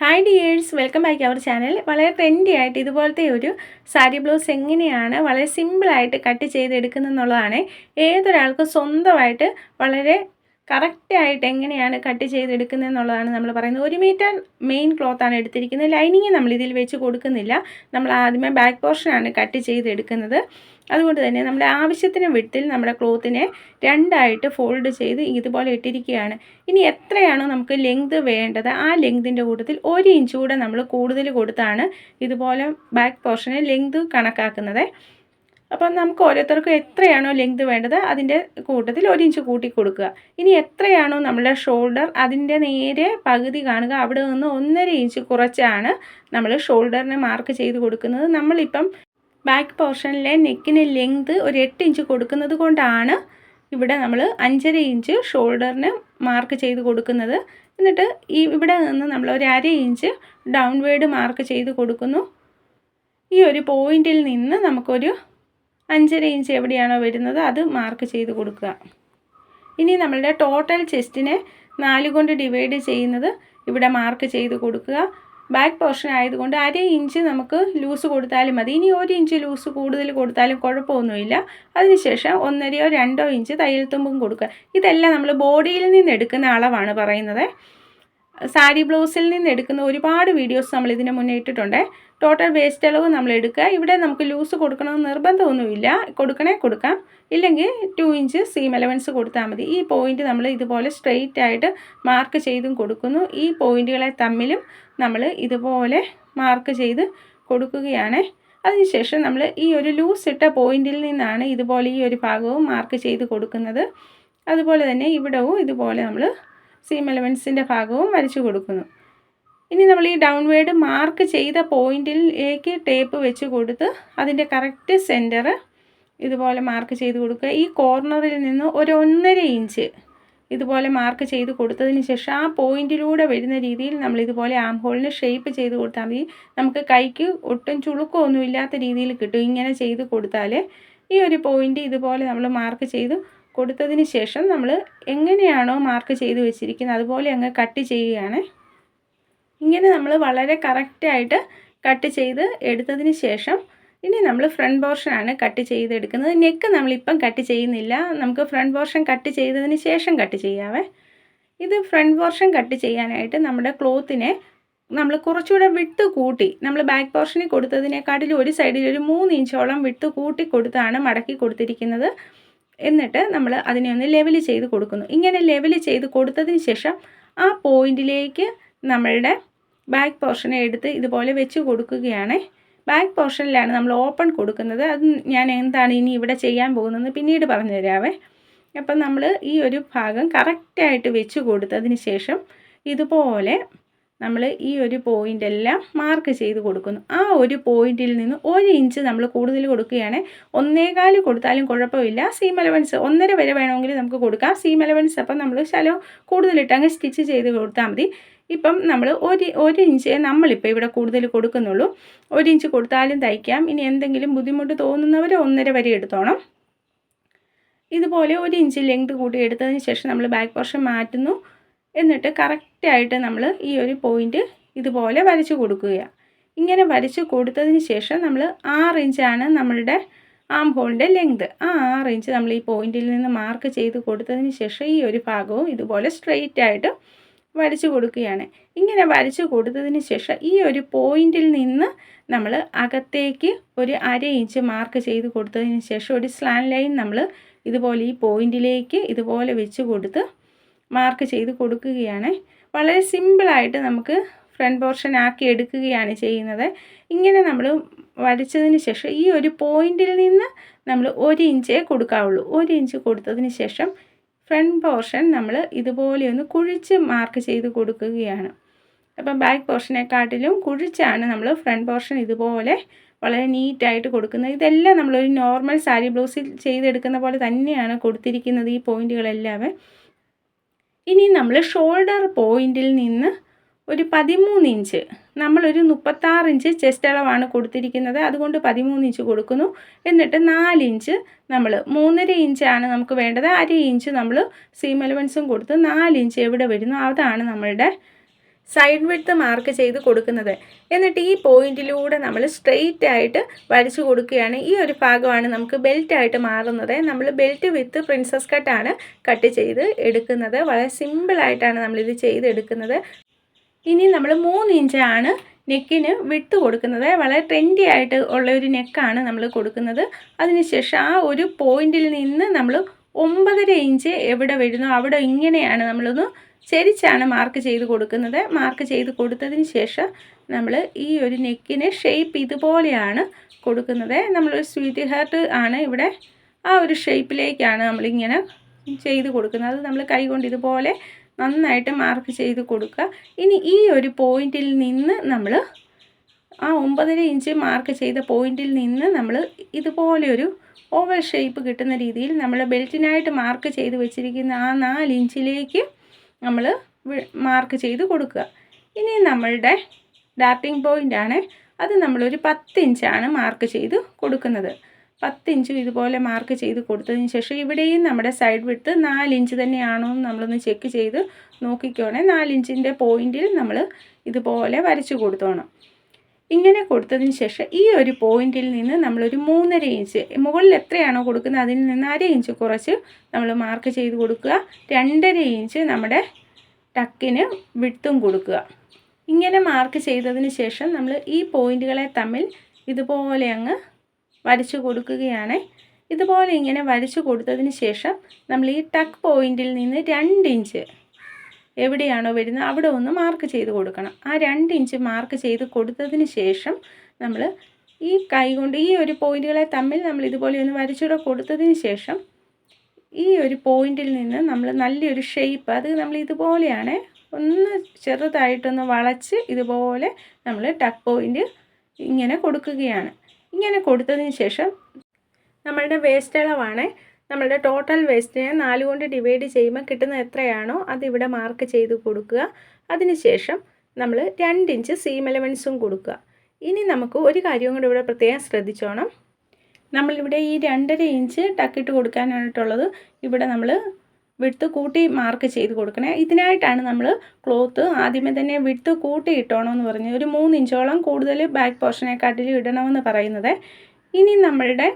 Hi dears welcome back our channel വളരെ trendy ആയിട്ട് ഇതുപോലത്തെ ഒരു സാരി ബ്ലൗസ് എങ്ങനെയാണ് വളരെ സിമ്പിളായിട്ട് കട്ട് ചെയ്തെടുക്കുന്നതെന്നുള്ളതാണ്. ഏതൊരാൾക്കും സ്വന്തമായിട്ട് വളരെ കറക്റ്റായിട്ട് എങ്ങനെയാണ് കട്ട് ചെയ്തെടുക്കുന്നത് എന്നുള്ളതാണ് നമ്മൾ പറയുന്നത്. ഒരു മീറ്റർ മെയിൻ ക്ലോത്താണ് എടുത്തിരിക്കുന്നത്. ലൈനിങ് നമ്മൾ ഇതിൽ വെച്ച് കൊടുക്കുന്നില്ല. നമ്മൾ ആദ്യമേ ബാക്ക് പോർഷനാണ് കട്ട് ചെയ്തെടുക്കുന്നത്. അതുകൊണ്ട് തന്നെ നമ്മുടെ ആവശ്യത്തിന് വിട്ടിൽ നമ്മുടെ ക്ലോത്തിനെ രണ്ടായിട്ട് ഫോൾഡ് ചെയ്ത് ഇതുപോലെ ഇട്ടിരിക്കുകയാണ്. ഇനി എത്രയാണോ നമുക്ക് ലെങ്ത് വേണ്ടത് ആ ലെങ്തിന്റെ കൂട്ടത്തിൽ ഒരു ഇഞ്ച് കൂടെ നമ്മൾ കൂടുതൽ കൊടുത്താണ് ഇതുപോലെ ബാക്ക് പോർഷന് ലെങ്ത് കണക്കാക്കുന്നത്. അപ്പം നമുക്ക് ഓരോരുത്തർക്കും എത്രയാണോ ലെങ്ത് വേണ്ടത് അതിന്റെ കൂട്ടത്തിൽ ഒരു ഇഞ്ച് കൂട്ടി കൊടുക്കുക. ഇനി എത്രയാണോ നമ്മുടെ ഷോൾഡർ അതിന്റെ നേരെ പകുതി കാണുക. അവിടെ നിന്ന് ഒന്നര ഇഞ്ച് കുറച്ചാണ് നമ്മൾ ഷോൾഡറിനെ മാർക്ക് ചെയ്ത് കൊടുക്കുന്നത്. നമ്മളിപ്പം ബാക്ക് പോർഷനിലെ നെക്കിന് ലെങ്ത് ഒരു എട്ട് ഇഞ്ച് കൊടുക്കുന്നത് കൊണ്ടാണ് ഇവിടെ നമ്മൾ അഞ്ചര ഇഞ്ച് ഷോൾഡറിന് മാർക്ക് ചെയ്ത് കൊടുക്കുന്നത്. എന്നിട്ട് ഈ ഇവിടെ നിന്ന് നമ്മൾ ഒരു അര ഇഞ്ച് ഡൗൺവേഡ് മാർക്ക് ചെയ്ത് കൊടുക്കുന്നു. ഈ ഒരു പോയിന്റിൽ നിന്ന് നമുക്കൊരു അഞ്ചര ഇഞ്ച് എവിടെയാണോ വരുന്നത് അത് മാർക്ക് ചെയ്ത് കൊടുക്കുക. ഇനി നമ്മളുടെ ടോട്ടൽ ചെസ്റ്റിനെ നാല് കൊണ്ട് ഡിവൈഡ് ചെയ്യുന്നത് ഇവിടെ മാർക്ക് ചെയ്ത് കൊടുക്കുക. ബാക്ക് പോർഷൻ ആയതുകൊണ്ട് അര ഇഞ്ച് നമുക്ക് ലൂസ് കൊടുത്താലും മതി. ഇനി ഒരു ഇഞ്ച് ലൂസ് കൂടുതൽ കൊടുത്താലും കുഴപ്പമൊന്നുമില്ല. അതിനുശേഷം ഒന്നരയോ രണ്ടോ ഇഞ്ച് തയ്യൽ തുമ്പും കൊടുക്കുക. ഇതെല്ലാം നമ്മൾ ബോഡിയിൽ നിന്ന് എടുക്കുന്ന അളവാണ് പറയുന്നത്. സാരി ബ്ലൗസിൽ നിന്ന് എടുക്കുന്ന ഒരുപാട് വീഡിയോസ് നമ്മൾ ഇതിന് മുന്നേ ഇട്ടിട്ടുണ്ട്. ടോട്ടൽ വേസ്റ്റ് അളവ് നമ്മൾ എടുക്കുക. ഇവിടെ നമുക്ക് ലൂസ് കൊടുക്കണമെന്ന് നിർബന്ധമൊന്നുമില്ല. കൊടുക്കണേ കൊടുക്കാം. ഇല്ലെങ്കിൽ ടു ഇഞ്ച് സീം എലവൻസ് കൊടുത്താൽ മതി. ഈ പോയിന്റ് നമ്മൾ ഇതുപോലെ സ്ട്രെയിറ്റ് ആയിട്ട് മാർക്ക് ചെയ്തും കൊടുക്കുന്നു. ഈ പോയിന്റുകളെ തമ്മിലും നമ്മൾ ഇതുപോലെ മാർക്ക് ചെയ്ത് കൊടുക്കുകയാണ്. അതിനുശേഷം നമ്മൾ ഈ ഒരു ലൂസ് ഇട്ട പോയിന്റിൽ നിന്നാണ് ഇതുപോലെ ഈ ഒരു ഭാഗവും മാർക്ക് ചെയ്ത് കൊടുക്കുന്നത്. അതുപോലെ തന്നെ ഇവിടവും ഇതുപോലെ നമ്മൾ സീം എലമെൻസിന്റെ ഭാഗവും വരച്ചു കൊടുക്കുന്നു. ഇനി നമ്മൾ ഈ ഡൗൺവേർഡ് മാർക്ക് ചെയ്ത പോയിന്റിലേക്ക് ടേപ്പ് വെച്ച് കൊടുത്ത് അതിന്റെ കറക്റ്റ് സെന്റർ ഇതുപോലെ മാർക്ക് ചെയ്ത് കൊടുക്കുക. ഈ കോർണറിൽ നിന്ന് ഒരു ഒന്നര ഇഞ്ച് ഇതുപോലെ മാർക്ക് ചെയ്ത് കൊടുത്തതിന് ശേഷം ആ പോയിന്റിലൂടെ വരുന്ന രീതിയിൽ നമ്മൾ ഇതുപോലെ ആം ഹോളിന് ഷേപ്പ് ചെയ്ത് കൊടുത്താൽ മതി. നമുക്ക് കൈക്ക് ഒട്ടും ചുളുക്കമൊന്നും ഇല്ലാത്ത രീതിയിൽ കിട്ടും. ഇങ്ങനെ ചെയ്ത് കൊടുത്താൽ ഈ ഒരു പോയിന്റ് ഇതുപോലെ നമ്മൾ മാർക്ക് ചെയ്ത് കൊടുത്തതിന് ശേഷം നമ്മൾ എങ്ങനെയാണോ മാർക്ക് ചെയ്ത് വെച്ചിരിക്കുന്നത് അതുപോലെ അങ്ങ് കട്ട് ചെയ്യുകയാണ്. ഇങ്ങനെ നമ്മൾ വളരെ കറക്റ്റായിട്ട് കട്ട് ചെയ്ത് എടുത്തതിന് ശേഷം ഇനി നമ്മൾ ഫ്രണ്ട് പോർഷനാണ് കട്ട് ചെയ്തെടുക്കുന്നത്. നെക്ക് നമ്മളിപ്പം കട്ട് ചെയ്യുന്നില്ല. നമുക്ക് ഫ്രണ്ട് പോർഷൻ കട്ട് ചെയ്തതിന് ശേഷം കട്ട് ചെയ്യാവേ. ഇത് ഫ്രണ്ട് പോർഷൻ കട്ട് ചെയ്യാനായിട്ട് നമ്മുടെ ക്ലോത്തിനെ നമ്മൾ കുറച്ചുകൂടെ വിട്ട് കൂട്ടി നമ്മൾ ബാക്ക് പോർഷനിൽ കൊടുത്തതിനെക്കാട്ടിലും ഒരു സൈഡിൽ ഒരു മൂന്ന് ഇഞ്ചോളം വിട്ട് കൂട്ടി കൊടുത്താണ് മടക്കി കൊടുത്തിരിക്കുന്നത്. എന്നിട്ട് നമ്മൾ അതിനെ ഒന്ന് ലെവൽ ചെയ്ത് കൊടുക്കുന്നു. ഇങ്ങനെ ലെവൽ ചെയ്ത് കൊടുത്തതിന് ശേഷം ആ പോയിന്റിലേക്ക് നമ്മളുടെ ബാക്ക് പോർഷനെ എടുത്ത് ഇതുപോലെ വെച്ച് കൊടുക്കുകയാണ്. ബാക്ക് പോർഷനിലാണ് നമ്മൾ ഓപ്പൺ കൊടുക്കുന്നത്. അത് ഞാൻ എന്താണ് ഇനി ഇവിടെ ചെയ്യാൻ പോകുന്നത് പിന്നീട് പറഞ്ഞു തരാവേ. അപ്പം നമ്മൾ ഈ ഒരു ഭാഗം കറക്റ്റായിട്ട് വെച്ച് കൊടുത്തതിന് ശേഷം ഇതുപോലെ നമ്മൾ ഈ ഒരു പോയിന്റ് എല്ലാം മാർക്ക് ചെയ്ത് കൊടുക്കുന്നു. ആ ഒരു പോയിന്റിൽ നിന്ന് ഒരു ഇഞ്ച് നമ്മൾ കൂടുതൽ കൊടുക്കുകയാണെങ്കിൽ ഒന്നേകാൽ കൊടുത്താലും കുഴപ്പമില്ല. സീം അലവൻസ് ഒന്നര വരെ വേണമെങ്കിൽ നമുക്ക് കൊടുക്കാം. സീം അലവൻസ് അപ്പം നമ്മൾ ശലം കൂടുതലിട്ട് അങ്ങ് സ്റ്റിച്ച് ചെയ്ത് കൊടുത്താൽ മതി. ഇപ്പം നമ്മൾ ഒരു ഒരു ഇഞ്ച് നമ്മളിപ്പോൾ ഇവിടെ കൂടുതൽ കൊടുക്കുന്നുള്ളൂ. ഒരു ഇഞ്ച് കൊടുത്താലും തയ്ക്കാം. ഇനി എന്തെങ്കിലും ബുദ്ധിമുട്ട് തോന്നുന്നവർ ഒന്നര വരെ എടുത്തോണം. ഇതുപോലെ ഒരു ഇഞ്ച് ലെങ്ത് കൂട്ടി എടുത്തതിന് ശേഷം നമ്മൾ ബാക്ക് പോർഷൻ മാറ്റുന്നു. എന്നിട്ട് കറക്റ്റായിട്ട് നമ്മൾ ഈ ഒരു പോയിന്റ് ഇതുപോലെ വരച്ചു കൊടുക്കുക ഇങ്ങനെ വരച്ചു കൊടുത്തതിന് ശേഷം നമ്മൾ ആറ് ഇഞ്ചാണ് നമ്മളുടെ ആം ഹോളിന്റെ ലെങ്ത് ആ ആറ് ഇഞ്ച് നമ്മൾ ഈ പോയിന്റിൽ നിന്ന് മാർക്ക് ചെയ്ത് കൊടുത്തതിന് ശേഷം ഈ ഒരു ഭാഗവും ഇതുപോലെ സ്ട്രെയിറ്റ് ആയിട്ട് വരച്ചു കൊടുക്കുകയാണ്. ഇങ്ങനെ വരച്ചു കൊടുത്തതിന് ശേഷം ഈ ഒരു പോയിന്റിൽ നിന്ന് നമ്മൾ അകത്തേക്ക് ഒരു അര ഇഞ്ച് മാർക്ക് ചെയ്ത് കൊടുത്തതിന് ശേഷം ഒരു സ്ലാൻ ലൈൻ നമ്മൾ ഇതുപോലെ ഈ പോയിന്റിലേക്ക് ഇതുപോലെ വെച്ച് കൊടുത്ത് മാർക്ക് ചെയ്ത് കൊടുക്കുകയാണ്. വളരെ സിമ്പിളായിട്ട് നമുക്ക് ഫ്രണ്ട് പോർഷൻ ആക്കി എടുക്കുകയാണ് ചെയ്യുന്നത്. ഇങ്ങനെ നമ്മൾ വരച്ചതിന് ശേഷം ഈ ഒരു പോയിന്റിൽ നിന്ന് നമ്മൾ ഒരു ഇഞ്ചേ കൊടുക്കാവുള്ളൂ. ഒരു ഇഞ്ച് കൊടുത്തതിന് ശേഷം ഫ്രണ്ട് പോർഷൻ നമ്മൾ ഇതുപോലെ ഒന്ന് കുഴിച്ച് മാർക്ക് ചെയ്ത് കൊടുക്കുകയാണ്. അപ്പം ബാക്ക് പോർഷനെക്കാട്ടിലും കുഴിച്ചാണ് നമ്മൾ ഫ്രണ്ട് പോർഷൻ ഇതുപോലെ വളരെ നീറ്റായിട്ട് കൊടുക്കുന്നത്. ഇതെല്ലാം നമ്മളൊരു നോർമൽ സാരി ബ്ലൗസിൽ ചെയ്തെടുക്കുന്ന പോലെ തന്നെയാണ് കൊടുത്തിരിക്കുന്നത് ഈ പോയിന്റുകളെല്ലാം ഇനി നമ്മൾ ഷോൾഡർ പോയിന്റിൽ നിന്ന് ഒരു പതിമൂന്ന് ഇഞ്ച് നമ്മളൊരു മുപ്പത്താറ് ഇഞ്ച് ചെസ്റ്റ് അളവാണ് കൊടുത്തിരിക്കുന്നത്. അതുകൊണ്ട് പതിമൂന്ന് ഇഞ്ച് കൊടുക്കുന്നു. എന്നിട്ട് നാല് ഇഞ്ച് നമ്മൾ മൂന്നര ഇഞ്ചാണ് നമുക്ക് വേണ്ടത്. അര ഇഞ്ച് നമ്മൾ സീം എലവൻസും കൊടുത്ത് ഇഞ്ച് എവിടെ വരുന്നു അതാണ് നമ്മളുടെ സൈഡ് വിഡ്ത്ത് മാർക്ക് ചെയ്ത് കൊടുക്കുന്നത്. എന്നിട്ട് ഈ പോയിന്റിലൂടെ നമ്മൾ സ്ട്രെയിറ്റ് ആയിട്ട് വരച്ചു കൊടുക്കുകയാണ്. ഈ ഒരു ഭാഗമാണ് നമുക്ക് ബെൽറ്റ് ആയിട്ട് മാറുന്നത്. നമ്മൾ ബെൽറ്റ് വിത്ത് പ്രിൻസസ് കട്ടാണ് കട്ട് ചെയ്ത് എടുക്കുന്നത്. വളരെ സിമ്പിളായിട്ടാണ് നമ്മളിത് ചെയ്തെടുക്കുന്നത്. ഇനി നമ്മൾ മൂന്ന് ഇഞ്ചാണ് നെക്കിന് വിട്ട് കൊടുക്കുന്നത്. വളരെ ട്രെൻഡി ആയിട്ട് ഉള്ള ഒരു നെക്കാണ് നമ്മൾ കൊടുക്കുന്നത്. അതിനുശേഷം ആ ഒരു പോയിന്റിൽ നിന്ന് നമ്മൾ ഒമ്പതര ഇഞ്ച് എവിടെ വരുന്നു? അവിടെ ഇങ്ങനെയാണ് നമ്മളൊന്ന് ചരിച്ചാണ് മാർക്ക് ചെയ്ത് കൊടുക്കുന്നത്. മാർക്ക് ചെയ്ത് കൊടുത്തതിന് ശേഷം നമ്മൾ ഈ ഒരു നെക്കിന് ഷേപ്പ് ഇതുപോലെയാണ് കൊടുക്കുന്നത്. നമ്മളൊരു സ്വീറ്റ് ഹാർട്ട് ആണ് ഇവിടെ ആ ഒരു ഷേപ്പിലേക്കാണ് നമ്മളിങ്ങനെ ചെയ്ത് കൊടുക്കുന്നത്. അത് നമ്മൾ കൈ കൊണ്ട് ഇതുപോലെ നന്നായിട്ട് മാർക്ക് ചെയ്ത് കൊടുക്കുക. ഇനി ഈ ഒരു പോയിന്റിൽ നിന്ന് നമ്മൾ ആ ഒമ്പതര ഇഞ്ച് മാർക്ക് ചെയ്ത പോയിന്റിൽ നിന്ന് നമ്മൾ ഇതുപോലെ ഒരു ഓവൽ ഷേപ്പ് കിട്ടുന്ന രീതിയിൽ നമ്മൾ ബെൽറ്റിനായിട്ട് മാർക്ക് ചെയ്ത് വെച്ചിരിക്കുന്ന ആ നാല് ഇഞ്ചിലേക്ക് നമ്മൾ മാർക്ക് ചെയ്ത് കൊടുക്കുക. ഇനി നമ്മളുടെ ഡാർട്ടിങ് പോയിന്റ് ആണ്. അത് നമ്മളൊരു പത്ത് ഇഞ്ചാണ് മാർക്ക് ചെയ്ത് കൊടുക്കുന്നത്. പത്ത് ഇഞ്ചും ഇതുപോലെ മാർക്ക് ചെയ്ത് കൊടുത്തതിന് ശേഷം ഇവിടെയും നമ്മുടെ സൈഡ് വിട്ട് നാല് ഇഞ്ച് തന്നെയാണോ എന്ന് നമ്മളൊന്ന് ചെക്ക് ചെയ്ത് നോക്കിക്കോണേ. നാലിഞ്ചിന്റെ പോയിന്റിൽ നമ്മൾ ഇതുപോലെ വരച്ചു കൊടുത്തോണം. ഇങ്ങനെ കൊടുത്തതിന് ശേഷം ഈ ഒരു പോയിന്റിൽ നിന്ന് നമ്മളൊരു മൂന്നര ഇഞ്ച് മുകളിൽ എത്രയാണോ കൊടുക്കുന്നത് അതിൽ നിന്ന് അര ഇഞ്ച് കുറച്ച് നമ്മൾ മാർക്ക് ചെയ്ത് കൊടുക്കുക. രണ്ടര ഇഞ്ച് നമ്മുടെ ടക്കിന് വിട്ടും കൊടുക്കുക. ഇങ്ങനെ മാർക്ക് ചെയ്തതിന് ശേഷം നമ്മൾ ഈ പോയിന്റുകളെ തമ്മിൽ ഇതുപോലെ അങ്ങ് വരച്ചു കൊടുക്കുകയാണ്. ഇതുപോലെ ഇങ്ങനെ വരച്ചു കൊടുത്തതിന് ശേഷം നമ്മൾ ഈ ടക്ക് പോയിന്റിൽ നിന്ന് രണ്ട് ഇഞ്ച് എവിടെയാണോ വരുന്നത് അവിടെ ഒന്ന് മാർക്ക് ചെയ്ത് കൊടുക്കണം. ആ രണ്ട് ഇഞ്ച് മാർക്ക് ചെയ്ത് കൊടുത്തതിന് ശേഷം നമ്മൾ ഈ കൈ കൊണ്ട് ഈ ഒരു പോയിന്റുകളെ തമ്മിൽ നമ്മൾ ഇതുപോലെ ഒന്ന് വരച്ചുകൂടെ കൊടുത്തതിന് ശേഷം ഈ ഒരു പോയിന്റിൽ നിന്ന് നമ്മൾ നല്ലൊരു ഷേപ്പ് അത് നമ്മൾ ഇതുപോലെയാണ് ഒന്ന് ചെറുതായിട്ടൊന്ന് വളച്ച് ഇതുപോലെ നമ്മൾ ടക്ക് പോയിന്റ് ഇങ്ങനെ കൊടുക്കുകയാണ്. ഇങ്ങനെ കൊടുത്തതിന് ശേഷം നമ്മളുടെ വേസ്റ്റ് അളവാണ് നമ്മളുടെ ടോട്ടൽ വേസ്റ്റിനെ നാല് കൊണ്ട് ഡിവൈഡ് ചെയ്യുമ്പോൾ കിട്ടുന്ന എത്രയാണോ അതിവിടെ മാർക്ക് ചെയ്ത് കൊടുക്കുക. അതിനുശേഷം നമ്മൾ രണ്ട് ഇഞ്ച് സീം എലവൻസും കൊടുക്കുക. ഇനി നമുക്ക് ഒരു കാര്യവും കൂടി ഇവിടെ പ്രത്യേകം ശ്രദ്ധിച്ചോണം. നമ്മളിവിടെ ഈ രണ്ടര ഇഞ്ച് ടക്കിട്ട് കൊടുക്കാനായിട്ടുള്ളത് ഇവിടെ നമ്മൾ വിട്ട് കൂട്ടി മാർക്ക് ചെയ്ത് കൊടുക്കണേ. ഇതിനായിട്ടാണ് നമ്മൾ ക്ലോത്ത് ആദ്യമേ തന്നെ വിട്ട് കൂട്ടി ഇട്ടോണമെന്ന് പറഞ്ഞ് ഒരു മൂന്ന് ഇഞ്ചോളം കൂടുതൽ ബാക്ക് പോർഷനെക്കാട്ടിൽ ഇടണമെന്ന് പറയുന്നത്. ഇനി നമ്മളുടെ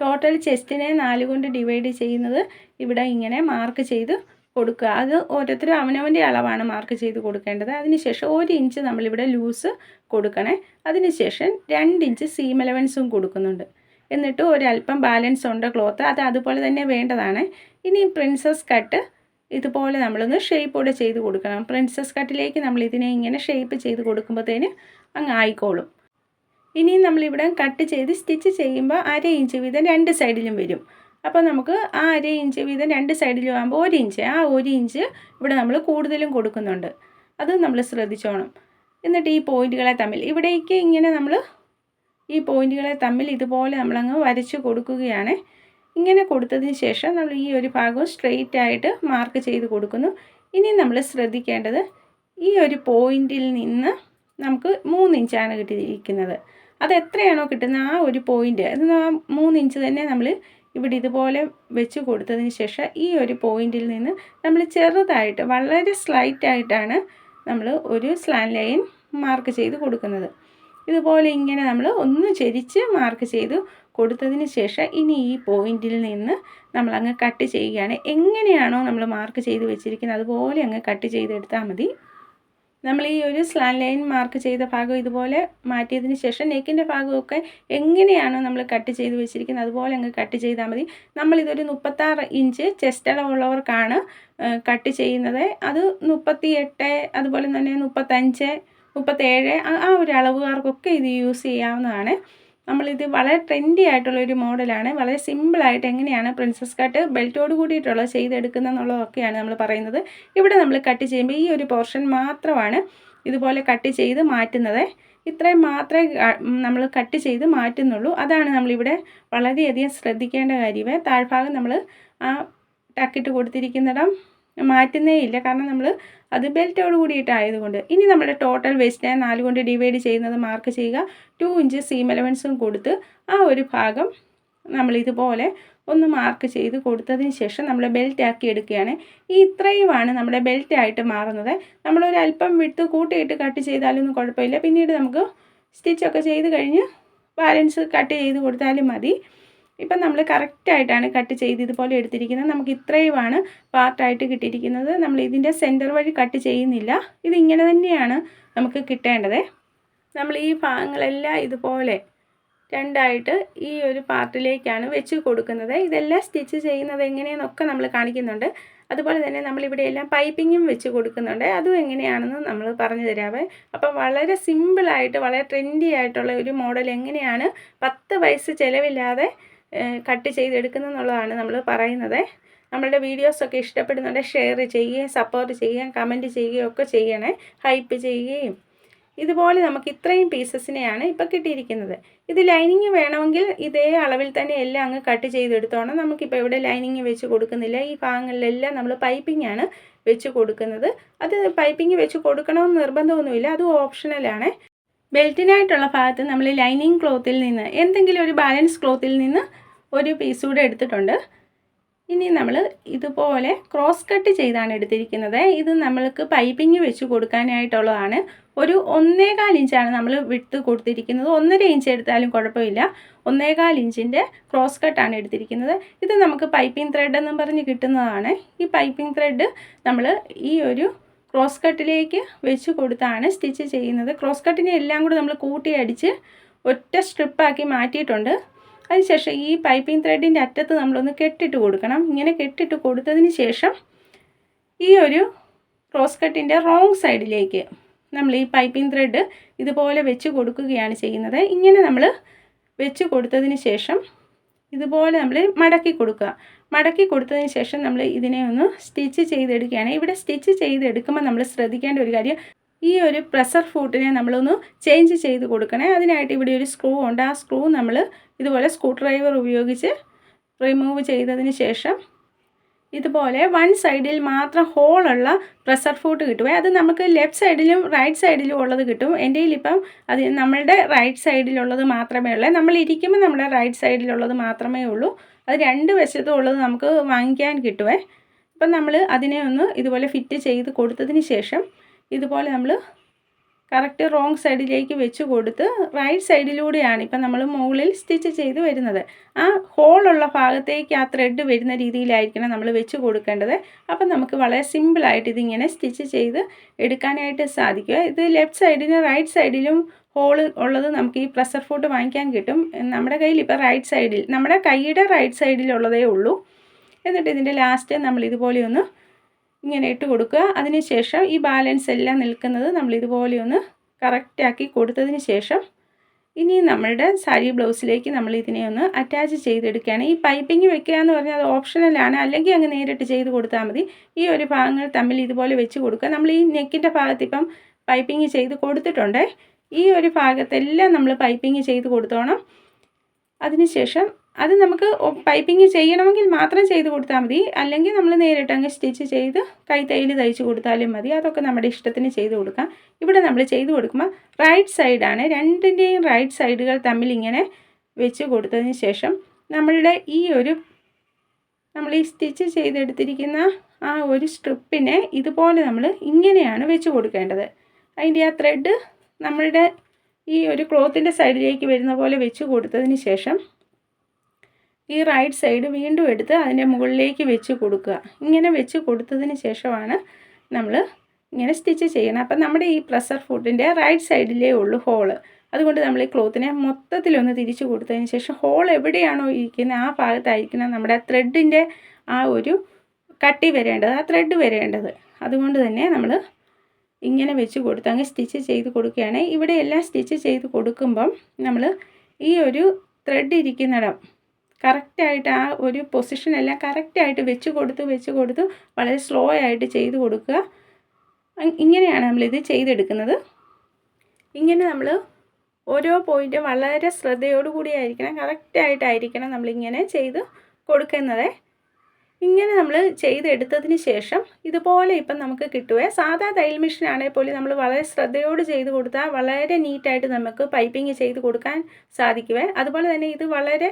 ടോട്ടൽ ചെസ്റ്റിനെ നാല് കൊണ്ട് ഡിവൈഡ് ചെയ്യുന്നത് ഇവിടെ ഇങ്ങനെ മാർക്ക് ചെയ്ത് കൊടുക്കുക. അത് ഓരോരുത്തരും അവനവന്റെ അളവാണ് മാർക്ക് ചെയ്ത് കൊടുക്കേണ്ടത്. അതിനുശേഷം ഒരു ഇഞ്ച് നമ്മളിവിടെ ലൂസ് കൊടുക്കണേ. അതിനുശേഷം രണ്ട് ഇഞ്ച് സീം അലവൻസും കൊടുക്കുന്നുണ്ട്. എന്നിട്ട് ഒരല്പം ബാലൻസ് ഉണ്ട് ക്ലോത്ത് അത് അതുപോലെ തന്നെ വേണ്ടതാണ്. ഇനി പ്രിൻസസ് കട്ട് ഇതുപോലെ നമ്മളൊന്ന് ഷേപ്പോടെ ചെയ്ത് കൊടുക്കണം. പ്രിൻസസ് കട്ടിലേക്ക് നമ്മൾ ഇതിനെ ഇങ്ങനെ ഷേപ്പ് ചെയ്ത് കൊടുക്കുമ്പോഴത്തേന് അങ്ങ് ആയിക്കോളും. ഇനിയും നമ്മളിവിടെ കട്ട് ചെയ്ത് സ്റ്റിച്ച് ചെയ്യുമ്പോൾ അര ഇഞ്ച് വീതം രണ്ട് സൈഡിലും വരും. അപ്പോൾ നമുക്ക് ആ അര ഇഞ്ച് വീതം രണ്ട് സൈഡിലും ആകുമ്പോൾ ഒരു ഇഞ്ച് ആ ഒരു ഇഞ്ച് ഇവിടെ നമ്മൾ കൂടുതലും കൊടുക്കുന്നുണ്ട്. അത് നമ്മൾ ശ്രദ്ധിച്ചോണം. എന്നിട്ട് ഈ പോയിന്റുകളെ തമ്മിൽ ഇവിടേക്ക് ഇങ്ങനെ നമ്മൾ ഈ പോയിന്റുകളെ തമ്മിൽ ഇതുപോലെ നമ്മളങ്ങ് വരച്ച് കൊടുക്കുകയാണ്. ഇങ്ങനെ കൊടുത്തതിന് ശേഷം നമ്മൾ ഈ ഒരു ഭാഗവും സ്ട്രെയിറ്റ് ആയിട്ട് മാർക്ക് ചെയ്ത് കൊടുക്കുന്നു. ഇനി നമ്മൾ ശ്രദ്ധിക്കേണ്ടത് ഈ ഒരു പോയിന്റിൽ നിന്ന് നമുക്ക് മൂന്ന് ഇഞ്ചാണ് കിട്ടിയിരിക്കുന്നത്. അത് എത്രയാണോ കിട്ടുന്നത് ആ ഒരു പോയിന്റ് അത് മൂന്ന് ഇഞ്ച് തന്നെ നമ്മൾ ഇവിടെ ഇതുപോലെ വെച്ച് കൊടുത്തതിന് ശേഷം ഈ ഒരു പോയിന്റിൽ നിന്ന് നമ്മൾ ചെറുതായിട്ട് വളരെ സ്ലൈറ്റ് ആയിട്ടാണ് നമ്മൾ ഒരു സ്ലാൻ ലൈൻ മാർക്ക് ചെയ്ത് കൊടുക്കുന്നത്. ഇതുപോലെ ഇങ്ങനെ നമ്മൾ ഒന്ന് ചെരിച്ച് മാർക്ക് ചെയ്ത് കൊടുത്തതിന് ശേഷം ഇനി ഈ പോയിന്റിൽ നിന്ന് നമ്മൾ അങ്ങ് കട്ട് ചെയ്യുകയാണ്. എങ്ങനെയാണോ നമ്മൾ മാർക്ക് ചെയ്ത് വെച്ചിരിക്കുന്നത് അതുപോലെ അങ്ങ് കട്ട് ചെയ്തെടുത്താൽ മതി. നമ്മൾ ഈ ഒരു സ്ലാൻ ലൈൻ മാർക്ക് ചെയ്ത ഭാഗം ഇതുപോലെ മാറ്റിയതിന് ശേഷം നെക്കിന്റെ ഭാഗമൊക്കെ എങ്ങനെയാണോ നമ്മൾ കട്ട് ചെയ്ത് വെച്ചിരിക്കുന്നത് അതുപോലെ അങ്ങ് കട്ട് ചെയ്താൽ മതി. നമ്മളിതൊരു മുപ്പത്താറ് ഇഞ്ച് ചെസ്റ്റ് അളവുള്ളവർക്കാണ് കട്ട് ചെയ്യുന്നത്. അത് മുപ്പത്തി എട്ട് അതുപോലെ തന്നെ മുപ്പത്തഞ്ച് മുപ്പത്തേഴ് ആ ഒരു അളവുകാർക്കൊക്കെ ഇത് യൂസ് ചെയ്യാവുന്നതാണ്. നമ്മളിത് വളരെ ട്രെൻഡി ആയിട്ടുള്ള ഒരു മോഡലാണ്. വളരെ സിമ്പിളായിട്ട് എങ്ങനെയാണ് പ്രിൻസസ് കട്ട് ബെൽറ്റോട് കൂടിയിട്ടുള്ളത് ചെയ്തെടുക്കുന്ന എന്നുള്ളതൊക്കെയാണ് നമ്മൾ പറയുന്നത്. ഇവിടെ നമ്മൾ കട്ട് ചെയ്യുമ്പോൾ ഈ ഒരു പോർഷൻ മാത്രമാണ് ഇതുപോലെ കട്ട് ചെയ്ത് മാറ്റുന്നത്. ഇത്രയും മാത്രമേ നമ്മൾ കട്ട് ചെയ്ത് മാറ്റുന്നുള്ളൂ. അതാണ് നമ്മളിവിടെ വളരെയധികം ശ്രദ്ധിക്കേണ്ട കാര്യമേ. താഴ്ഭാഗം നമ്മൾ ആ ടക്കിട്ട് കൊടുത്തിരിക്കുന്നിടം മാറ്റുന്നേ ഇല്ല. കാരണം നമ്മൾ അത് ബെൽറ്റോട് കൂടിയിട്ടായതുകൊണ്ട്. ഇനി നമ്മുടെ ടോട്ടൽ വേസ്റ്റിനെ നാല് കൊണ്ട് ഡിവൈഡ് ചെയ്യുന്നത് മാർക്ക് ചെയ്യുക. ടു ഇഞ്ച് സീം എലവൻസും കൊടുത്ത് ആ ഒരു ഭാഗം നമ്മൾ ഇതുപോലെ ഒന്ന് മാർക്ക് ചെയ്ത് കൊടുത്തതിന് ശേഷം നമ്മൾ ബെൽറ്റ് ആക്കി എടുക്കുകയാണ്. ഈ ഇത്രയുമാണ് നമ്മുടെ ബെൽറ്റ് ആയിട്ട് മാറുന്നത്. നമ്മളൊരു അല്പം വിട്ട് കൂട്ടിയിട്ട് കട്ട് ചെയ്താലൊന്നും കുഴപ്പമില്ല. പിന്നീട് നമുക്ക് സ്റ്റിച്ചൊക്കെ ചെയ്ത് കഴിഞ്ഞ് ബാലൻസ് കട്ട് ചെയ്ത് കൊടുത്താലും മതി. ഇപ്പം നമ്മൾ കറക്റ്റായിട്ടാണ് കട്ട് ചെയ്ത് ഇതുപോലെ എടുത്തിരിക്കുന്നത്. നമുക്ക് ഇത്രയുമാണ് പാർട്ടായിട്ട് കിട്ടിയിരിക്കുന്നത്. നമ്മൾ ഇതിന്റെ സെന്റർ വഴി കട്ട് ചെയ്യുന്നില്ല. ഇതിങ്ങനെ തന്നെയാണ് നമുക്ക് കിട്ടേണ്ടത്. നമ്മൾ ഈ ഭാഗങ്ങളെല്ലാം ഇതുപോലെ രണ്ടായിട്ട് ഈ ഒരു പാർട്ടിലേക്കാണ് വെച്ച് കൊടുക്കുന്നത്. ഇതെല്ലാം സ്റ്റിച്ച് ചെയ്യുന്നത് എങ്ങനെയെന്നൊക്കെ നമ്മൾ കാണിക്കുന്നുണ്ട്. അതുപോലെ തന്നെ നമ്മളിവിടെ എല്ലാം പൈപ്പിങ്ങും വെച്ച് കൊടുക്കുന്നുണ്ട്. അതും എങ്ങനെയാണെന്ന് നമ്മൾ പറഞ്ഞു തരാവേ. അപ്പം വളരെ സിമ്പിളായിട്ട് വളരെ ട്രെൻഡി ആയിട്ടുള്ള ഒരു മോഡൽ എങ്ങനെയാണ് പത്ത് വയസ്സ് ചിലവില്ലാതെ കട്ട് ചെയ്തെടുക്കുന്നു എന്നുള്ളതാണ് നമ്മൾ പറയുന്നത്. നമ്മളുടെ വീഡിയോസൊക്കെ ഇഷ്ടപ്പെടുന്നുണ്ടെങ്കിൽ ഷെയർ ചെയ്യുകയും സപ്പോർട്ട് ചെയ്യുകയും കമന്റ് ചെയ്യുകയും ഒക്കെ ചെയ്യണേ. ഹൈപ്പ് ചെയ്യുകയും. ഇതുപോലെ നമുക്ക് ഇത്രയും പീസസിനെയാണ് ഇപ്പോൾ കിട്ടിയിരിക്കുന്നത്. ഇത് ലൈനിങ് വേണമെങ്കിൽ ഇതേ അളവിൽ തന്നെ എല്ലാം അങ്ങ് കട്ട് ചെയ്തെടുത്തോണം. നമുക്കിപ്പോൾ ഇവിടെ ലൈനിങ് വെച്ച് കൊടുക്കുന്നില്ല. ഈ ഭാഗങ്ങളിലെല്ലാം നമ്മൾ പൈപ്പിംഗ് ആണ് വെച്ച് കൊടുക്കുന്നത്. അത് പൈപ്പിംഗ് വെച്ച് കൊടുക്കണമെന്ന് നിർബന്ധമൊന്നുമില്ല. അത് ഓപ്ഷണലാണ് ബെൽറ്റിനായിട്ടുള്ള ഭാഗത്ത് നമ്മൾ ലൈനിങ് ക്ലോത്തിൽ നിന്ന് എന്തെങ്കിലും ഒരു ബാലൻസ് ക്ലോത്തിൽ നിന്ന് ഒരു പീസ് കൂടെ എടുത്തിട്ടുണ്ട്. ഇനി നമ്മൾ ഇതുപോലെ ക്രോസ് കട്ട് ചെയ്താണ് എടുത്തിരിക്കുന്നത്. ഇത് നമ്മൾക്ക് പൈപ്പിംഗ് വെച്ച് കൊടുക്കാനായിട്ടുള്ളതാണ്. ഒരു ഒന്നേകാൽ ഇഞ്ചാണ് നമ്മൾ വിട്ട് കൊടുത്തിരിക്കുന്നത്. ഒന്നര ഇഞ്ച് എടുത്താലും കുഴപ്പമില്ല. ഒന്നേകാൽ ഇഞ്ചിന്റെ ക്രോസ് കട്ടാണ് എടുത്തിരിക്കുന്നത്. ഇത് നമുക്ക് പൈപ്പിംഗ് ത്രെഡ് എന്നും പറഞ്ഞ് കിട്ടുന്നതാണ്. ഈ പൈപ്പിംഗ് ത്രെഡ് നമ്മൾ ഈ ഒരു ക്രോസ് കട്ടിലേക്ക് വെച്ച് കൊടുത്താണ് സ്റ്റിച്ച് ചെയ്യുന്നത്. ക്രോസ് കട്ടിനെ എല്ലാം കൂടി നമ്മൾ കൂട്ടി അടിച്ച് ഒറ്റ സ്ട്രിപ്പാക്കി മാറ്റിയിട്ടുണ്ട്. അതിനുശേഷം ഈ പൈപ്പിംഗ് ത്രെഡിന്റെ അറ്റത്ത് നമ്മളൊന്ന് കെട്ടിട്ട് കൊടുക്കണം. ഇങ്ങനെ കെട്ടിട്ട് കൊടുത്തതിന് ശേഷം ഈ ഒരു ക്രോസ് കട്ടിന്റെ റോങ് സൈഡിലേക്ക് നമ്മൾ ഈ പൈപ്പിംഗ് ത്രെഡ് ഇതുപോലെ വെച്ച് കൊടുക്കുകയാണ് ചെയ്യുന്നത്. ഇങ്ങനെ നമ്മൾ വെച്ച് കൊടുത്തതിന് ശേഷം ഇതുപോലെ നമ്മൾ മടക്കി കൊടുക്കുക. മടക്കി കൊടുത്തതിന് ശേഷം നമ്മൾ ഇതിനെ ഒന്ന് സ്റ്റിച്ച് ചെയ്തെടുക്കുകയാണ്. ഇവിടെ സ്റ്റിച്ച് ചെയ്തെടുക്കുമ്പോൾ നമ്മൾ ശ്രദ്ധിക്കേണ്ട ഒരു കാര്യം ഈ ഒരു പ്രഷർ ഫൂട്ടിനെ നമ്മളൊന്ന് ചേഞ്ച് ചെയ്ത് കൊടുക്കണേ. അതിനായിട്ട് ഇവിടെ ഒരു സ്ക്രൂ ഉണ്ട്. ആ സ്ക്രൂ നമ്മൾ ഇതുപോലെ സ്ക്രൂ ഡ്രൈവർ ഉപയോഗിച്ച് റിമൂവ് ചെയ്തതിന് ശേഷം ഇതുപോലെ വൺ സൈഡിൽ മാത്രം ഹോളുള്ള പ്രഷർ ഫൂട്ട് കിട്ടുമേ അത് നമുക്ക് ലെഫ്റ്റ് സൈഡിലും റൈറ്റ് സൈഡിലും ഉള്ളത് കിട്ടും. എന്റെ ഇപ്പം അത് നമ്മളുടെ റൈറ്റ് സൈഡിലുള്ളത് മാത്രമേ ഉള്ളൂ. നമ്മൾ ഇരിക്കുമ്പോൾ നമ്മുടെ റൈറ്റ് സൈഡിലുള്ളത് മാത്രമേ ഉള്ളൂ. അത് രണ്ട് വശത്തും ഉള്ളത് നമുക്ക് വാങ്ങിക്കാൻ കിട്ടുമേ അപ്പം നമ്മൾ അതിനെ ഒന്ന് ഇതുപോലെ ഫിറ്റ് ചെയ്ത് കൊടുത്തതിന് ശേഷം ഇതുപോലെ നമ്മൾ കറക്റ്റ് റോങ് സൈഡിലേക്ക് വെച്ച് കൊടുത്ത് റൈറ്റ് സൈഡിലൂടെയാണ് ഇപ്പം നമ്മൾ മുകളിൽ സ്റ്റിച്ച് ചെയ്ത് വരുന്നത്. ആ ഹോളുള്ള ഭാഗത്തേക്ക് ആ ത്രെഡ് വരുന്ന രീതിയിലായിരിക്കണം നമ്മൾ വെച്ച് കൊടുക്കേണ്ടത്. അപ്പം നമുക്ക് വളരെ സിമ്പിളായിട്ട് ഇതിങ്ങനെ സ്റ്റിച്ച് ചെയ്ത് എടുക്കാനായിട്ട് സാധിക്കുക. ഇത് ലെഫ്റ്റ് സൈഡിനും റൈറ്റ് സൈഡിലും ഹോൾ ഉള്ളത് നമുക്ക് ഈ പ്രഷർ ഫുഡ് വാങ്ങിക്കാൻ കിട്ടും. നമ്മുടെ കയ്യിൽ ഇപ്പോൾ റൈറ്റ് സൈഡിൽ നമ്മുടെ കൈയുടെ റൈറ്റ് സൈഡിലുള്ളതേ ഉള്ളൂ. എന്നിട്ട് ഇതിന്റെ ലാസ്റ്റ് നമ്മൾ ഇതുപോലെ ഒന്ന് ഇങ്ങനെ ഇട്ട് കൊടുക്കുക. അതിനുശേഷം ഈ ബാലൻസ് എല്ലാം നിൽക്കുന്നത് നമ്മൾ ഇതുപോലെ ഒന്ന് കറക്റ്റാക്കി കൊടുത്തതിന് ശേഷം ഇനി നമ്മളുടെ സാരി ബ്ലൗസിലേക്ക് നമ്മൾ ഇതിനെ ഒന്ന് അറ്റാച്ച് ചെയ്തെടുക്കുകയാണ്. ഈ പൈപ്പിംഗ് വെക്കുക എന്ന് പറഞ്ഞാൽ അത് ഓപ്ഷണലാണ് അല്ലെങ്കിൽ അങ്ങ് നേരിട്ട് ചെയ്ത് കൊടുത്താൽ മതി. ഈ ഒരു ഭാഗങ്ങൾ തമ്മിൽ ഇതുപോലെ വെച്ച് കൊടുക്കുക. നമ്മൾ ഈ നെക്കിന്റെ ഭാഗത്ത് ഇപ്പം പൈപ്പിംഗ് ചെയ്ത് കൊടുത്തിട്ടുണ്ട്. ഈ ഒരു ഭാഗത്തെല്ലാം നമ്മൾ പൈപ്പിംഗ് ചെയ്ത് കൊടുത്തോണം. അതിനുശേഷം അത് നമുക്ക് പൈപ്പിംഗ് ചെയ്യണമെങ്കിൽ മാത്രം ചെയ്ത് കൊടുത്താൽ മതി. അല്ലെങ്കിൽ നമ്മൾ നേരിട്ട് അങ്ങ് സ്റ്റിച്ച് ചെയ്ത് കൈ തയ്യൽ തയ്ച്ച് കൊടുത്താലും മതി. അതൊക്കെ നമ്മുടെ ഇഷ്ടത്തിന് ചെയ്ത് കൊടുക്കാം. ഇവിടെ നമ്മൾ ചെയ്ത് കൊടുക്കുമ്പോൾ റൈറ്റ് സൈഡാണ് രണ്ടിന്റെയും റൈറ്റ് സൈഡുകൾ തമ്മിൽ ഇങ്ങനെ വെച്ച് കൊടുത്തതിന് ശേഷം നമ്മളുടെ ഈ ഒരു നമ്മൾ ഈ സ്റ്റിച്ച് ചെയ്തെടുത്തിരിക്കുന്ന ആ ഒരു സ്ട്രിപ്പിനെ ഇതുപോലെ നമ്മൾ ഇങ്ങനെയാണ് വെച്ച് കൊടുക്കേണ്ടത്. അതിന്റെ ആ ത്രെഡ് നമ്മളുടെ ഈ ഒരു ക്ലോത്തിന്റെ സൈഡിലേക്ക് വരുന്ന പോലെ വെച്ച് കൊടുത്തതിന് ശേഷം ഈ റൈറ്റ് സൈഡ് വീണ്ടും എടുത്ത് അതിന്റെ മുകളിലേക്ക് വെച്ച് കൊടുക്കുക. ഇങ്ങനെ വെച്ച് കൊടുത്തതിന് ശേഷമാണ് നമ്മൾ ഇങ്ങനെ സ്റ്റിച്ച് ചെയ്യണം. അപ്പം നമ്മുടെ ഈ പ്രഷർ ഫുഡിന്റെ റൈറ്റ് സൈഡിലേ ഉള്ളൂ ഹോൾ അതുകൊണ്ട് നമ്മൾ ഈ ക്ലോത്തിനെ മൊത്തത്തിലൊന്ന് തിരിച്ചു കൊടുത്തതിന് ശേഷം ഹോൾ എവിടെയാണോ ഇരിക്കുന്നത് ആ ഭാഗത്തായിരിക്കണം നമ്മുടെ ത്രെഡിന്റെ ആ ഒരു കട്ടി വരേണ്ടത് ആ ത്രെഡ് വരേണ്ടത്. അതുകൊണ്ട് തന്നെ നമ്മൾ ഇങ്ങനെ വെച്ച് കൊടുത്ത് അങ്ങ് സ്റ്റിച്ച് ചെയ്ത് കൊടുക്കുകയാണ്. ഇവിടെ എല്ലാം സ്റ്റിച്ച് ചെയ്ത് കൊടുക്കുമ്പം നമ്മൾ ഈ ഒരു ത്രെഡ് ഇരിക്കുന്നിടം കറക്റ്റായിട്ട് ആ ഒരു പൊസിഷനെല്ലാം കറക്റ്റായിട്ട് വെച്ച് കൊടുത്ത് വെച്ച് കൊടുത്ത് വളരെ സ്ലോ ആയിട്ട് ചെയ്ത് കൊടുക്കുക. ഇങ്ങനെയാണ് നമ്മളിത് ചെയ്തെടുക്കുന്നത്. ഇങ്ങനെ നമ്മൾ ഓരോ പോയിന്റും വളരെ ശ്രദ്ധയോടുകൂടി ആയിരിക്കണം കറക്റ്റായിട്ടായിരിക്കണം നമ്മളിങ്ങനെ ചെയ്ത് കൊടുക്കുന്നത്. ഇങ്ങനെ നമ്മൾ ചെയ്തെടുത്തതിന് ശേഷം ഇതുപോലെ ഇപ്പം നമുക്ക് കിട്ടുവേ. സാധാ തയ്യൽ മെഷീൻ ആണെങ്കിൽ പോലും നമ്മൾ വളരെ ശ്രദ്ധയോട് ചെയ്ത് കൊടുത്താൽ വളരെ നീറ്റായിട്ട് നമുക്ക് പൈപ്പിംഗ് ചെയ്ത് കൊടുക്കാൻ സാധിക്കുവേ. അതുപോലെ തന്നെ ഇത് വളരെ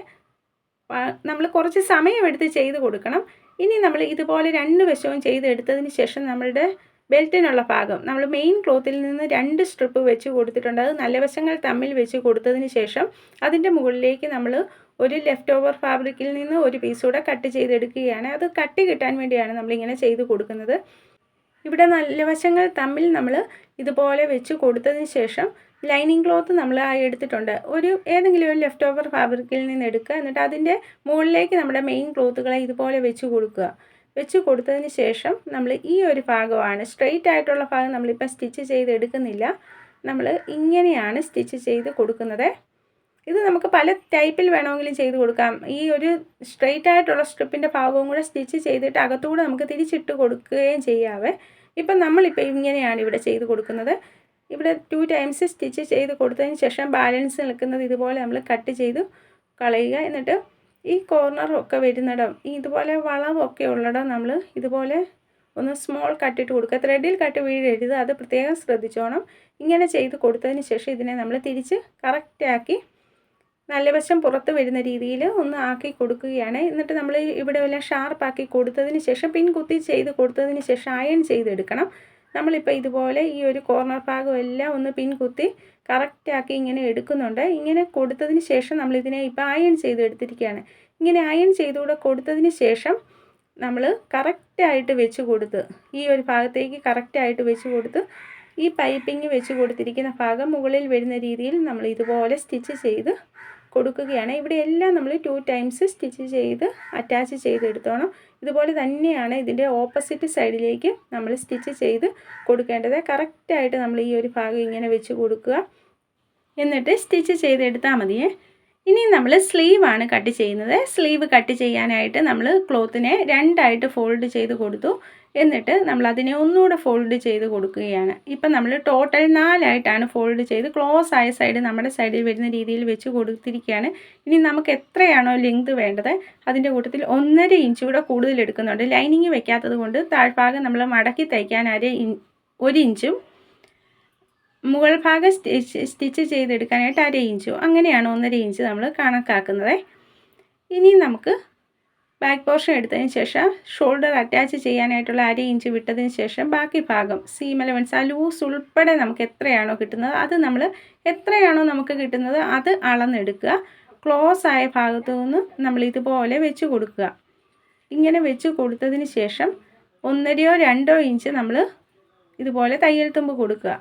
നമ്മൾ കുറച്ച് സമയമെടുത്ത് ചെയ്ത് കൊടുക്കണം. ഇനി നമ്മൾ ഇതുപോലെ രണ്ട് വശവും ചെയ്തെടുത്തതിന് ശേഷം നമ്മളുടെ ബെൽറ്റിനുള്ള ഭാഗം. നമ്മൾ മെയിൻ ക്ലോത്തിൽ നിന്ന് രണ്ട് സ്ട്രിപ്പ് വെച്ച് കൊടുത്തിട്ടുണ്ട്. അത് നല്ല വശങ്ങൾ തമ്മിൽ വെച്ച് കൊടുത്തതിന് ശേഷം അതിന്റെ മുകളിലേക്ക് നമ്മൾ ഒരു ലെഫ്റ്റ് ഓവർ ഫാബ്രിക്കിൽ നിന്ന് ഒരു പീസ് കൂടെ കട്ട് ചെയ്തെടുക്കുകയാണ്. അത് കട്ടി കിട്ടാൻ വേണ്ടിയാണ് നമ്മളിങ്ങനെ ചെയ്ത് കൊടുക്കുന്നത്. ഇവിടെ നല്ല വശങ്ങൾ തമ്മിൽ നമ്മൾ ഇതുപോലെ വെച്ച് കൊടുത്തതിന് ശേഷം ലൈനിങ് ക്ലോത്ത് നമ്മൾ എടുത്തിട്ടുണ്ട്. ഒരു ഏതെങ്കിലും ഒരു ലെഫ്റ്റ് ഓവർ ഫാബ്രിക്കിൽ നിന്ന് എടുക്കുക. എന്നിട്ട് അതിന്റെ മുകളിലേക്ക് നമ്മുടെ മെയിൻ ക്ലോത്തുകളെ ഇതുപോലെ വെച്ച് കൊടുക്കുക. വെച്ച് കൊടുത്തതിന് ശേഷം നമ്മൾ ഈ ഒരു ഭാഗമാണ്. സ്ട്രെയിറ്റ് ആയിട്ടുള്ള ഭാഗം നമ്മളിപ്പോൾ സ്റ്റിച്ച് ചെയ്ത് എടുക്കുന്നില്ല. നമ്മൾ ഇങ്ങനെയാണ് സ്റ്റിച്ച് ചെയ്ത് കൊടുക്കുന്നത്. ഇത് നമുക്ക് പല ടൈപ്പിൽ വേണമെങ്കിലും ചെയ്ത് കൊടുക്കാം. ഈ ഒരു സ്ട്രെയിറ്റ് ആയിട്ടുള്ള സ്ട്രിപ്പിന്റെ ഭാഗവും കൂടെ സ്റ്റിച്ച് ചെയ്തിട്ട് അകത്തൂടെ നമുക്ക് തിരിച്ചിട്ട് കൊടുക്കുകയും ചെയ്യാവേ. ഇപ്പം നമ്മളിപ്പോൾ ഇങ്ങനെയാണ് ഇവിടെ ചെയ്ത് കൊടുക്കുന്നത്. ഇവിടെ ടു ടൈംസ് സ്റ്റിച്ച് ചെയ്ത് കൊടുത്തതിന് ശേഷം ബാലൻസ് നിൽക്കുന്നത് ഇതുപോലെ നമ്മൾ കട്ട് ചെയ്ത് കളയുക. എന്നിട്ട് ഈ കോർണറൊക്കെ വരുന്നിടം ഈ ഇതുപോലെ വളവൊക്കെ ഉള്ളിടം നമ്മൾ ഇതുപോലെ ഒന്ന് സ്മോൾ കട്ടിട്ട് കൊടുക്കുക. ത്രെഡിൽ കട്ട് വീഴരുത്. അത് പ്രത്യേകം ശ്രദ്ധിച്ചോണം. ഇങ്ങനെ ചെയ്ത് കൊടുത്തതിന് ശേഷം ഇതിനെ നമ്മൾ തിരിച്ച് കറക്റ്റാക്കി നല്ല വശം പുറത്ത് വരുന്ന രീതിയിൽ ഒന്ന് ആക്കി കൊടുക്കുകയാണ്. എന്നിട്ട് നമ്മൾ ഇവിടെ എല്ലാം ഷാർപ്പാക്കി കൊടുത്തതിന് ശേഷം പിൻ കുത്തി ചെയ്ത് കൊടുത്തതിന് ശേഷം അയൺ ചെയ്തെടുക്കണം. നമ്മളിപ്പോൾ ഇതുപോലെ ഈ ഒരു കോർണർ ഭാഗം എല്ലാം ഒന്ന് പിൻ കുത്തി കറക്റ്റാക്കി ഇങ്ങനെ എടുക്കുന്നുണ്ട്. ഇങ്ങനെ കൊടുത്തതിന് ശേഷം നമ്മളിതിനെ ഇപ്പോൾ അയൺ ചെയ്ത് എടുത്തിരിക്കുകയാണ് ഇങ്ങനെ അയൺ ചെയ്തുകൂടെ കൊടുത്തതിന് ശേഷം നമ്മൾ കറക്റ്റായിട്ട് വെച്ച് കൊടുത്ത് ഈ ഒരു ഭാഗത്തേക്ക് കറക്റ്റായിട്ട് വെച്ച് കൊടുത്ത് ഈ പൈപ്പിംഗ് വെച്ച് കൊടുത്തിരിക്കുന്ന ഭാഗം മുകളിൽ വരുന്ന രീതിയിൽ നമ്മൾ ഇതുപോലെ സ്റ്റിച്ച് ചെയ്ത് കൊടുക്കുകയാണ്. ഇവിടെ എല്ലാം നമ്മൾ ടു ടൈംസ് സ്റ്റിച്ച് ചെയ്ത് അറ്റാച്ച് ചെയ്തെടുത്തോണം ഇതുപോലെ തന്നെയാണ് ഇതിന്റെ ഓപ്പോസിറ്റ് സൈഡിലേക്ക് നമ്മൾ സ്റ്റിച്ച് ചെയ്ത് കൊടുക്കേണ്ടത്. കറക്റ്റായിട്ട് നമ്മൾ ഈ ഒരു ഭാഗം ഇങ്ങനെ വെച്ച് കൊടുക്കുക. എന്നിട്ട് സ്റ്റിച്ച് ചെയ്തെടുത്താൽ മതിയേ. ഇനി നമ്മൾ സ്ലീവ് ആണ് കട്ട് ചെയ്യുന്നത്. സ്ലീവ് കട്ട് ചെയ്യാനായിട്ട് നമ്മൾ ക്ലോത്തിനെ രണ്ടായിട്ട് ഫോൾഡ് ചെയ്ത് കൊടുത്തു. എന്നിട്ട് നമ്മൾ അതിനെ ഒന്നുകൂടെ ഫോൾഡ് ചെയ്ത് കൊടുക്കുകയാണ്. ഇപ്പം നമ്മൾ ടോട്ടൽ നാലായിട്ടാണ് ഫോൾഡ് ചെയ്ത് ക്ലോസ് ആയ സൈഡ് നമ്മുടെ സൈഡിൽ വരുന്ന രീതിയിൽ വെച്ച് കൊടുത്തിരിക്കുകയാണ്. ഇനി നമുക്ക് എത്രയാണോ ലെങ്ത് വേണ്ടത് അതിന്റെ കൂട്ടത്തിൽ ഒന്നര ഇഞ്ച് കൂടെ കൂടുതൽ എടുക്കുന്നുണ്ട്. ലൈനിങ് വെക്കാത്തത് കൊണ്ട് താഴ്ഭാഗം നമ്മൾ മടക്കി തയ്ക്കാൻ അര ഒരു ഇഞ്ചും മുകൾ ഭാഗം സ്റ്റിച്ച് സ്റ്റിച്ച് ചെയ്തെടുക്കാനായിട്ട് അര ഇഞ്ചും അങ്ങനെയാണ് ഒന്നര ഇഞ്ച് നമ്മൾ കണക്കാക്കുന്നത്. ഇനി നമുക്ക് ബാക്ക് പോർഷൻ എടുത്തതിന് ശേഷം ഷോൾഡർ അറ്റാച്ച് ചെയ്യാനായിട്ടുള്ള അര ഇഞ്ച് വിട്ടതിന് ശേഷം ബാക്കി ഭാഗം സീം അലവൻസ് ആ ലൂസ് ഉൾപ്പെടെ നമുക്ക് എത്രയാണോ കിട്ടുന്നത് അത് നമ്മൾ എത്രയാണോ നമുക്ക് കിട്ടുന്നത് അത് അളന്നെടുക്കുക. ക്ലോസ് ആയ ഭാഗത്തു നിന്ന് നമ്മൾ ഇതുപോലെ വെച്ച് കൊടുക്കുക. ഇങ്ങനെ വെച്ച് കൊടുത്തതിന് ശേഷം ഒന്നരയോ രണ്ടോ ഇഞ്ച് നമ്മൾ ഇതുപോലെ തയ്യൽ തുമ്പ് കൊടുക്കുക.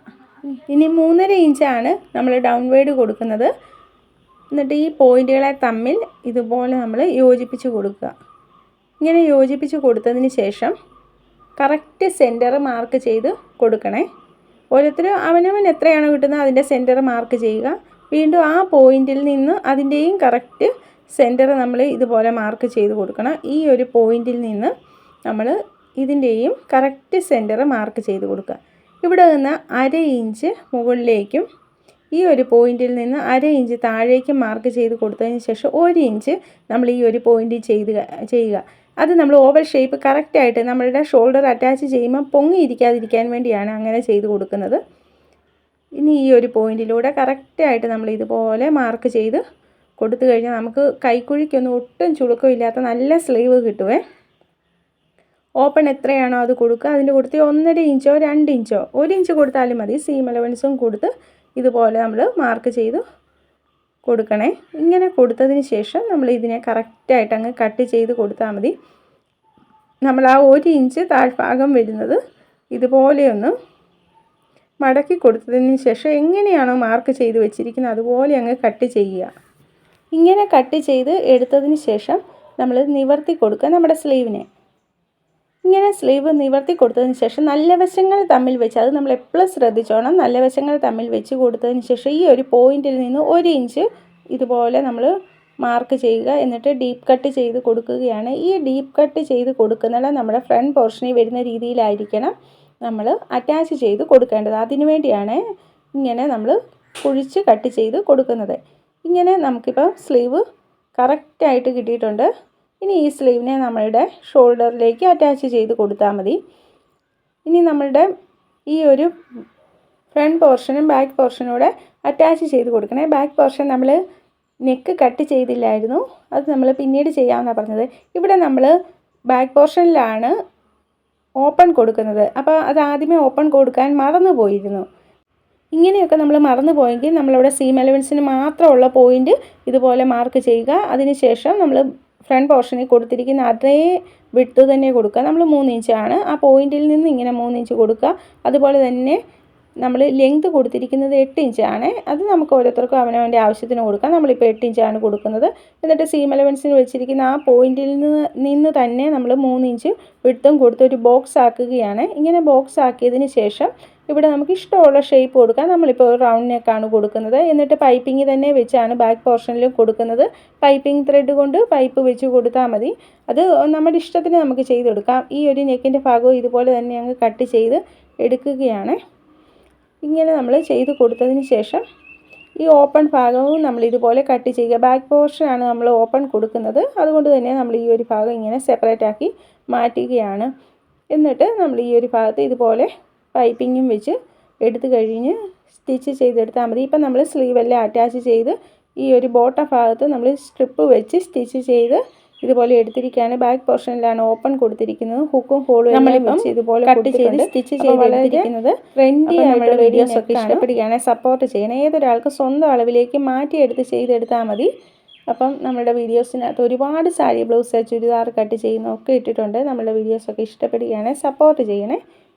ഇനി മൂന്നര ഇഞ്ചാണ് നമ്മൾ ഡൗൺ വേഡ് കൊടുക്കുന്നത്. എന്നിട്ട് ഈ പോയിന്റുകളെ തമ്മിൽ ഇതുപോലെ നമ്മൾ യോജിപ്പിച്ച് കൊടുക്കുക. ഇങ്ങനെ യോജിപ്പിച്ച് കൊടുത്തതിന് ശേഷം കറക്റ്റ് സെന്റർ മാർക്ക് ചെയ്ത് കൊടുക്കണേ. ഓരോരുത്തരും അവനവൻ എത്രയാണോ കിട്ടുന്നത് അതിന്റെ സെന്റർ മാർക്ക് ചെയ്യുക. വീണ്ടും ആ പോയിന്റിൽ നിന്ന് അതിന്റെയും കറക്റ്റ് സെന്റർ നമ്മൾ ഇതുപോലെ മാർക്ക് ചെയ്ത് കൊടുക്കണം. ഈ ഒരു പോയിന്റിൽ നിന്ന് നമ്മൾ ഇതിന്റെയും കറക്റ്റ് സെന്റർ മാർക്ക് ചെയ്ത് കൊടുക്കുക. ഇവിടെ നിന്ന് അര ഇഞ്ച് മുകളിലേക്കും ഈ ഒരു പോയിന്റിൽ നിന്ന് അര ഇഞ്ച് താഴേക്ക് മാർക്ക് ചെയ്ത് കൊടുത്തതിന് ശേഷം ഒരു ഇഞ്ച് നമ്മൾ ഈ ഒരു പോയിന്റ് ചെയ്ത് ചെയ്യുക. അത് നമ്മൾ ഓവൽ ഷേപ്പ് കറക്റ്റായിട്ട് നമ്മളുടെ ഷോൾഡർ അറ്റാച്ച് ചെയ്യുമ്പോൾ പൊങ്ങിയിരിക്കാതിരിക്കാൻ വേണ്ടിയാണ് അങ്ങനെ ചെയ്ത് കൊടുക്കുന്നത്. ഇനി ഈ ഒരു പോയിന്റിലൂടെ കറക്റ്റായിട്ട് നമ്മൾ ഇതുപോലെ മാർക്ക് ചെയ്ത് കൊടുത്തു കഴിഞ്ഞാൽ നമുക്ക് കൈക്കുഴിക്കൊന്നും ഒട്ടും ചുളുക്കമില്ലാത്ത നല്ല സ്ലീവ് കിട്ടുവേ. ഓപ്പൺ എത്രയാണോ അത് കൊടുക്കുക. അതിന്റെ കൊടുത്ത് ഒന്നര ഇഞ്ചോ രണ്ട് ഇഞ്ചോ ഒരു ഇഞ്ച് കൊടുത്താലും മതി. സീം അലവൻസും കൊടുത്ത് ഇതുപോലെ നമ്മൾ മാർക്ക് ചെയ്ത് കൊടുക്കണേ. ഇങ്ങനെ കൊടുത്തതിന് ശേഷം നമ്മൾ ഇതിനെ കറക്റ്റായിട്ട് അങ്ങ് കട്ട് ചെയ്ത് കൊടുത്താൽ മതി. നമ്മൾ ആ ഒരു ഇഞ്ച് താഴ്ഭാഗം വരുന്നത് ഇതുപോലെയൊന്ന് മടക്കി കൊടുത്തതിന് ശേഷം എങ്ങനെയാണോ മാർക്ക് ചെയ്ത് വെച്ചിരിക്കുന്നത് അതുപോലെ അങ്ങ് കട്ട് ചെയ്യുക. ഇങ്ങനെ കട്ട് ചെയ്ത് എടുത്തതിന് ശേഷം നമ്മൾ നിവർത്തി കൊടുക്കുക നമ്മുടെ സ്ലീവിനെ ഇങ്ങനെ സ്ലീവ് നിവർത്തി കൊടുത്തതിന് ശേഷം നല്ല വശങ്ങൾ തമ്മിൽ വെച്ച് അത് നമ്മൾ എപ്പോഴും ശ്രദ്ധിച്ചോണം നല്ല വശങ്ങൾ തമ്മിൽ വെച്ച് കൊടുത്തതിന് ശേഷം ഈ ഒരു പോയിന്റിൽ നിന്ന് ഒരു ഇഞ്ച് ഇതുപോലെ നമ്മൾ മാർക്ക് ചെയ്യുക എന്നിട്ട് ഡീപ്പ് കട്ട് ചെയ്ത് കൊടുക്കുകയാണ്. ഈ ഡീപ്പ് കട്ട് ചെയ്ത് കൊടുക്കുന്നത് നമ്മുടെ ഫ്രണ്ട് പോർഷനിൽ വരുന്ന രീതിയിലായിരിക്കണം നമ്മൾ അറ്റാച്ച് ചെയ്ത് കൊടുക്കേണ്ടത്. അതിനുവേണ്ടിയാണ് ഇങ്ങനെ നമ്മൾ കുഴിച്ച് കട്ട് ചെയ്ത് കൊടുക്കുന്നത്. ഇങ്ങനെ നമുക്കിപ്പോൾ സ്ലീവ് കറക്റ്റായിട്ട് കിട്ടിയിട്ടുണ്ട്. ഇനി ഈ സ്ലീവിനെ നമ്മളുടെ ഷോൾഡറിലേക്ക് അറ്റാച്ച് ചെയ്ത് കൊടുത്താൽ മതി. ഇനി നമ്മളുടെ ഈ ഒരു ഫ്രണ്ട് പോർഷനും ബാക്ക് പോർഷനും കൂടെ അറ്റാച്ച് ചെയ്ത് കൊടുക്കണേ. ബാക്ക് പോർഷൻ നമ്മൾ നെക്ക് കട്ട് ചെയ്തില്ലായിരുന്നു. അത് നമ്മൾ പിന്നീട് ചെയ്യാമെന്നാണ് പറഞ്ഞത്. ഇവിടെ നമ്മൾ ബാക്ക് പോർഷനിലാണ് ഓപ്പൺ കൊടുക്കുന്നത്. അപ്പോൾ അത് ആദ്യമേ ഓപ്പൺ കൊടുക്കാൻ മറന്നു പോയിരുന്നു. ഇങ്ങനെയൊക്കെ നമ്മൾ മറന്നു പോയെങ്കിൽ നമ്മളിവിടെ സീം എലവൻസിന് മാത്രമുള്ള പോയിന്റ് ഇതുപോലെ മാർക്ക് ചെയ്യുക. അതിനുശേഷം നമ്മൾ ഫ്രണ്ട് പോർഷനിൽ കൊടുത്തിരിക്കുന്ന അതേ വിട്ട് തന്നെ കൊടുക്കുക. നമ്മൾ മൂന്ന് ഇഞ്ചാണ് ആ പോയിന്റിൽ നിന്ന് ഇങ്ങനെ മൂന്ന് ഇഞ്ച് കൊടുക്കുക. അതുപോലെ തന്നെ നമ്മൾ ലെങ്ത് കൊടുത്തിരിക്കുന്നത് എട്ട് ഇഞ്ചാണ് അത് നമുക്ക് ഓരോരുത്തർക്കും അവനവന്റെ ആവശ്യത്തിന് കൊടുക്കാം. നമ്മളിപ്പോൾ എട്ട് ഇഞ്ചാണ് കൊടുക്കുന്നത്. എന്നിട്ട് സീം അലവൻസിന് വെച്ചിരിക്കുന്ന ആ പോയിന്റിൽ നിന്ന് നിന്ന് തന്നെ നമ്മൾ മൂന്ന് ഇഞ്ച് വിട്ടും കൊടുത്ത് ഒരു ബോക്സ് ആക്കുകയാണ്. ഇങ്ങനെ ബോക്സ് ആക്കിയതിന് ശേഷം ഇവിടെ നമുക്ക് ഇഷ്ടമുള്ള ഷേപ്പ് കൊടുക്കാം. നമ്മളിപ്പോൾ റൗണ്ട് നെക്കാണ് കൊടുക്കുന്നത്. എന്നിട്ട് പൈപ്പിംഗ് തന്നെ വെച്ചാണ് ബാക്ക് പോർഷനിലും കൊടുക്കുന്നത്. പൈപ്പിംഗ് ത്രെഡ് കൊണ്ട് പൈപ്പ് വെച്ച് കൊടുത്താൽ മതി. അത് നമ്മുടെ ഇഷ്ടത്തിന് നമുക്ക് ചെയ്തെടുക്കാം. ഈ ഒരു നെക്കിന്റെ ഭാഗവും ഇതുപോലെ തന്നെ അങ്ങ് കട്ട് ചെയ്ത് എടുക്കുകയാണ്. ഇങ്ങനെ നമ്മൾ ചെയ്ത് കൊടുത്തതിന് ശേഷം ഈ ഓപ്പൺ ഭാഗവും നമ്മൾ ഇതുപോലെ കട്ട് ചെയ്യുക. ബാക്ക് പോർഷനാണ് നമ്മൾ ഓപ്പൺ കൊടുക്കുന്നത്. അതുകൊണ്ട് തന്നെ നമ്മൾ ഈ ഒരു ഭാഗം ഇങ്ങനെ സെപ്പറേറ്റ് ആക്കി മാറ്റുകയാണ്. എന്നിട്ട് നമ്മൾ ഈ ഒരു ഭാഗത്ത് ഇതുപോലെ പൈപ്പിങ്ങും വെച്ച് എടുത്തു കഴിഞ്ഞ് സ്റ്റിച്ച് ചെയ്തെടുത്താൽ മതി. ഇപ്പം നമ്മൾ സ്ലീവെല്ലാം അറ്റാച്ച് ചെയ്ത് ഈ ഒരു ബോട്ട ഭാഗത്ത് നമ്മൾ സ്ട്രിപ്പ് വെച്ച് സ്റ്റിച്ച് ചെയ്ത് ഇതുപോലെ എടുത്തിരിക്കുകയാണ്. ബാക്ക് പോർഷനിലാണ് ഓപ്പൺ കൊടുത്തിരിക്കുന്നത്. ഹുക്കും ഹോളും നമ്മളിപ്പം ഇതുപോലെ കട്ട് ചെയ്ത് സ്റ്റിച്ച് ചെയ്ത് എടുത്തിരിക്കുന്നത് ട്രെൻഡി ആയിട്ടുള്ള വീഡിയോസ് ഒക്കെ ഇഷ്ടപ്പെടുകയാണ്. സപ്പോർട്ട് ചെയ്യണം. ഏതൊരാൾക്ക് സ്വന്തം അളവിലേക്ക് മാറ്റിയെടുത്ത് ചെയ്തെടുത്താൽ മതി. അപ്പം നമ്മുടെ വീഡിയോസിനകത്ത് ഒരുപാട് സാരി ബ്ലൗസ് ചുരിദാർ കട്ട് ചെയ്യുന്നൊക്കെ ഇട്ടിട്ടുണ്ട്. നമ്മുടെ വീഡിയോസൊക്കെ ഇഷ്ടപ്പെടുകയാണെങ്കിൽ സപ്പോർട്ട് ചെയ്യണേ.